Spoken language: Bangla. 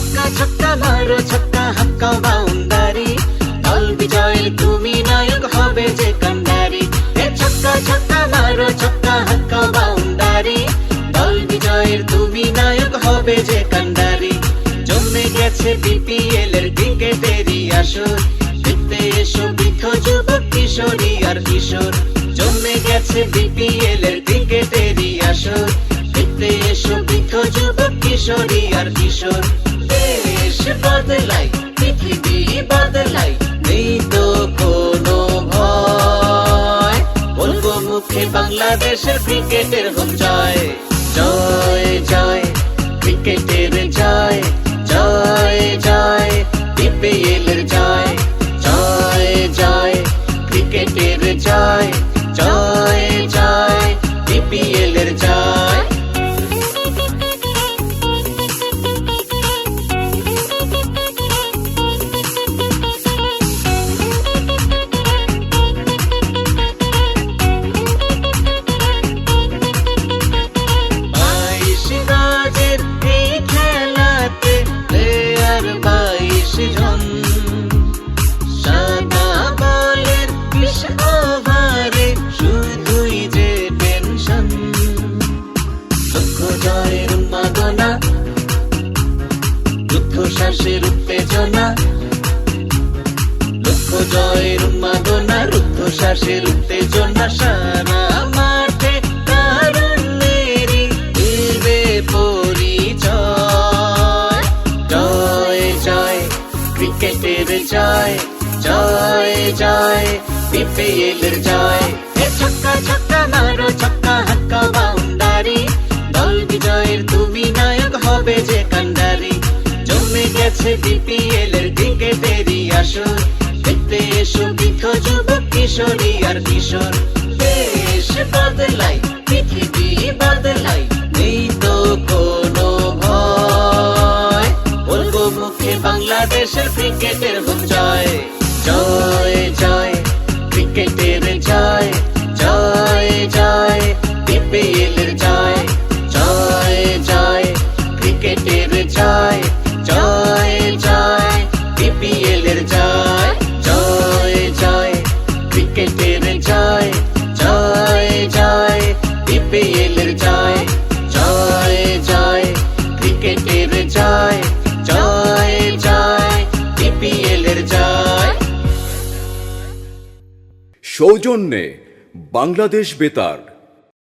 ছক্কা ছক্কা মারো ছক্কা হাক্কা বাউন্ডারি দল বিজয়ের তুমি নায়ক হবে যে কান্ডারি এ ছক্কা ছক্কা মারো ছক্কা হাক্কা বাউন্ডারি দল বিজয়ের তুমি নায়ক হবে যে কান্ডারি জমে গেছে বিপিএল এর ক্রিকেটেরই আসো দেখতে এসো বৃদ্ধ যুবক, কিশোরী আর কিশোর। জমে গেছে বিপিএল এর ক্রিকেটেরই আসর। দেখতে এসো বৃদ্ধ যুবক, কিশোরী আর কিশোর। দেশ বদলাই পৃথিবী বদলাই নেই তো কোনো ভয়। বলব মুখে বাংলাদেশের ক্রিকেটের জয় জয়। রুদ্ধশ্বাসের উত্তেজনা। লক্ষ জয়ের উন্মাদনা রুদ্ধশ্বাসের উত্তেজনা সারা মাঠে তারুণ্যেরই দিবে পরিচয়। জয় জয়, ক্রিকেটের জয় জয় জয় বিপিএল এর জয় ছক্কা ছক্কা, মারো ছক্কা। গেছে বিপিএল এর ক্রিকেটেরই আসর। দেখতে এসো, বৃদ্ধ যুবক, কিশোরী আর কিশোর। দেশ বদলাই, পৃথিবী বদলাই, নেই তো কোনো ভয়। বলব মুখে বাংলাদেশের ক্রিকেটের হোক জয়। জয় জয়, ক্রিকেটের জয় জয় জয় বিপিএল সৌজন্যে বাংলাদেশ বেতার।